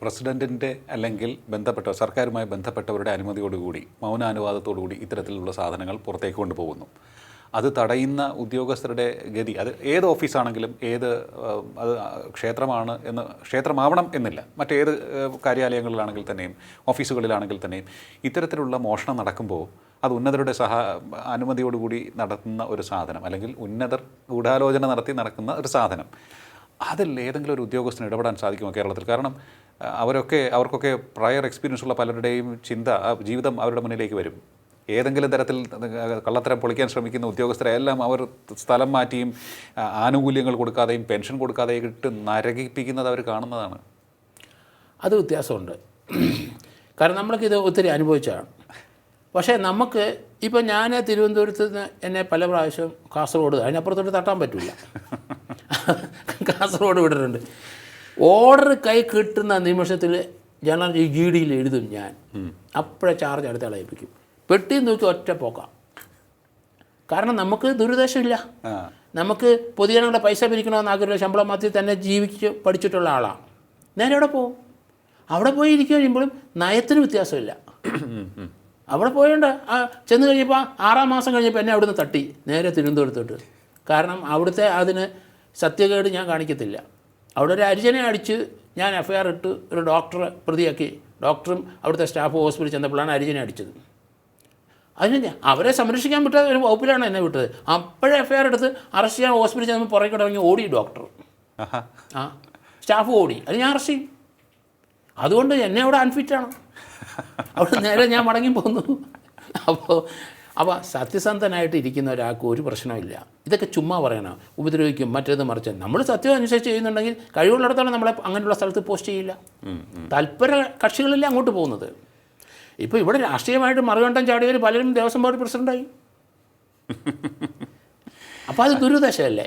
പ്രസിഡന്റിന്റെ അല്ലെങ്കിൽ ബന്ധപ്പെട്ട സർക്കാരുമായി ബന്ധപ്പെട്ടവരുടെ അനുമതിയോടുകൂടി മൗനാനുവാദത്തോടുകൂടി ഇത്തരത്തിലുള്ള സാധനങ്ങൾ പുറത്തേക്ക് കൊണ്ടുപോകുന്നു. അത് തടയുന്ന ഉദ്യോഗസ്ഥരുടെ ഗതി അത് ഏത് ഓഫീസാണെങ്കിലും ഏത് അത് ക്ഷേത്രമാണ് എന്ന് ക്ഷേത്രമാവണം എന്നില്ല മറ്റേത് കാര്യാലയങ്ങളിലാണെങ്കിൽ തന്നെയും ഓഫീസുകളിലാണെങ്കിൽ തന്നെയും ഇത്തരത്തിലുള്ള മോഷണം നടക്കുമ്പോൾ അത് ഉന്നതരുടെ സഹ അനുമതിയോടുകൂടി നടത്തുന്ന ഒരു സാധനം അല്ലെങ്കിൽ ഉന്നതർ ഗൂഢാലോചന നടത്തി നടക്കുന്ന ഒരു സാധനം. അതിൽ ഏതെങ്കിലും ഒരു ഉദ്യോഗസ്ഥന് ഇടപെടാൻ സാധിക്കുമോ കേരളത്തിൽ? കാരണം അവരൊക്കെ അവർക്കൊക്കെ പ്രയർ എക്സ്പീരിയൻസ് ഉള്ള പലരുടെയും ചിന്ത ജീവിതം അവരുടെ മുന്നിലേക്ക് വരും. ഏതെങ്കിലും തരത്തിൽ കള്ളത്തരം പൊളിക്കാൻ ശ്രമിക്കുന്ന ഉദ്യോഗസ്ഥരെ എല്ലാം അവർ സ്ഥലം മാറ്റിയും ആനുകൂല്യങ്ങൾ കൊടുക്കാതെയും പെൻഷൻ കൊടുക്കാതെയും ഇട്ട് നരകിപ്പിക്കുന്നത് അവർ കാണുന്നതാണ്. അത് വ്യത്യാസമുണ്ട്. കാരണം നമ്മൾക്കിത് ഒത്തിരി അനുഭവിച്ചതാണ് പക്ഷേ നമുക്ക് ഇപ്പം ഞാൻ തിരുവനന്തപുരത്ത് നിന്ന് എന്നെ പല പ്രാവശ്യം കാസർഗോഡ് അതിനപ്പുറത്തോട്ട് തട്ടാൻ പറ്റില്ല കാസർഗോഡ് വിട്ടിട്ടുണ്ട്. ഓർഡർ കൈ കിട്ടുന്ന നിമിഷത്തിൽ ജനറൽ ജി ഡിയിൽ എഴുതും ഞാൻ. അപ്പോഴേ ചാർജ് അടുത്ത അളയിപ്പിക്കും പെട്ടി നോക്കി ഒറ്റ പോക്കാം. കാരണം നമുക്ക് ദുരുദ്ദേശമില്ല നമുക്ക് പൊതുജനങ്ങളുടെ പൈസ പിരിക്കണമെന്ന് ആഗ്രഹമില്ല ശമ്പളം മാത്രം തന്നെ ജീവിച്ച് പഠിച്ചിട്ടുള്ള ആളാണ് നേരെ അവിടെ പോകും അവിടെ പോയി ഇരിക്കുക കഴിയുമ്പോഴും നയത്തിന് വ്യത്യാസമില്ല. അവിടെ പോയണ്ട് ആ ചെന്ന് കഴിഞ്ഞപ്പോൾ ആറാം മാസം കഴിഞ്ഞപ്പോൾ എന്നെ അവിടുന്ന് തട്ടി. നേരെ തിരുവനന്തപുരത്തോട്ട്. കാരണം അവിടുത്തെ അതിന് സത്യകേട് ഞാൻ കാണിക്കത്തില്ല. അവിടെ ഒരു അരിജനെ അടിച്ച് ഞാൻ എഫ് ഐ ആർ ഇട്ട് ഒരു ഡോക്ടറെ പ്രതിയാക്കി. ഡോക്ടറും അവിടുത്തെ സ്റ്റാഫ് ഹോസ്പിറ്റലിൽ ചെന്നപ്പോഴാണ് അരിജനെ അടിച്ചത്. അതിന് അവരെ സംരക്ഷിക്കാൻ പറ്റാത്ത ഒരു വകുപ്പിലാണ് എന്നെ വിട്ടത്. അപ്പോഴേ എഫ് ഐ ആർ എടുത്ത് അറസ്റ്റ് ചെയ്യാൻ ഹോസ്പിറ്റലിൽ ചെന്നപ്പോൾ പുറകെ കിടങ്ങി ഓടി ഡോക്ടർ. ആ സ്റ്റാഫ് ഓടി. അത് ഞാൻ അറസ്റ്റ് ചെയ്യും. അതുകൊണ്ട് എന്നെ അവിടെ അൺഫിറ്റാണ് അവിടെ നേരെ ഞാൻ മടങ്ങി പോന്നു. അപ്പോൾ അപ്പോൾ സത്യസന്ധനായിട്ട് ഇരിക്കുന്ന ഒരാൾക്ക് ഒരു പ്രശ്നമില്ല ഇതൊക്കെ ചുമ്മാ പറയണം. ഉപദ്രവിക്കും മറ്റേത് മറിച്ച്. നമ്മൾ സത്യം അനുസരിച്ച് ചെയ്യുന്നുണ്ടെങ്കിൽ കഴിവുള്ളിടത്തോളം നമ്മളെ അങ്ങനെയുള്ള സ്ഥലത്ത് പോസ്റ്റ് ചെയ്യില്ല. തൽപര കക്ഷികളല്ലേ അങ്ങോട്ട് പോകുന്നത്? ഇപ്പോൾ ഇവിടെ രാഷ്ട്രീയമായിട്ട് മറുകണ്ഠം ചാടിയവർ പലരും ദേവസ്വം ബോർഡ് പ്രസിഡന്റായി അപ്പോൾ അത് ദുരുദ്ദേശമല്ലേ